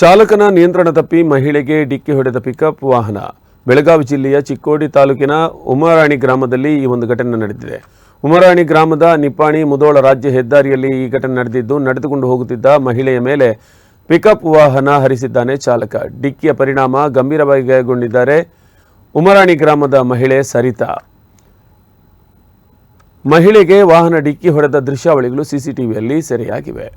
ಚಾಲಕನ ನಿಯಂತ್ರಣ ತಪ್ಪಿ ಮಹಿಳೆಗೆ ಡಿಕ್ಕಿ ಹೊಡೆದ ಪಿಕಪ್ ವಾಹನ. ಬೆಳಗಾವಿ ಜಿಲ್ಲೆಯ ಚಿಕ್ಕೋಡಿ ತಾಲೂಕಿನ ಉಮರಾಣಿ ಗ್ರಾಮದಲ್ಲಿ ಈ ಒಂದು ಘಟನೆ ನಡೆದಿದೆ. ಉಮರಾಣಿ ಗ್ರಾಮದ ನಿಪ್ಪಾಣಿ ಮುದೋಳ ರಾಜ್ಯ ಹೆದ್ದಾರಿಯಲ್ಲಿ ಈ ಘಟನೆ ನಡೆದಿದ್ದು, ನಡೆದುಕೊಂಡು ಹೋಗುತ್ತಿದ್ದ ಮಹಿಳೆಯ ಮೇಲೆ ಪಿಕಪ್ ವಾಹನ ಹರಿಸಿದ್ದಾನೆ ಚಾಲಕ. ಡಿಕ್ಕಿಯ ಪರಿಣಾಮ ಗಂಭೀರವಾಗಿ ಗಾಯಗೊಂಡಿದ್ದಾರೆ ಉಮರಾಣಿ ಗ್ರಾಮದ ಮಹಿಳೆ ಸರಿತಾ. ಮಹಿಳೆಗೆ ವಾಹನ ಡಿಕ್ಕಿ ಹೊಡೆದ ದೃಶ್ಯಾವಳಿಗಳು ಸಿಸಿಟಿವಿಯಲ್ಲಿ ಸೆರೆಯಾಗಿವೆ.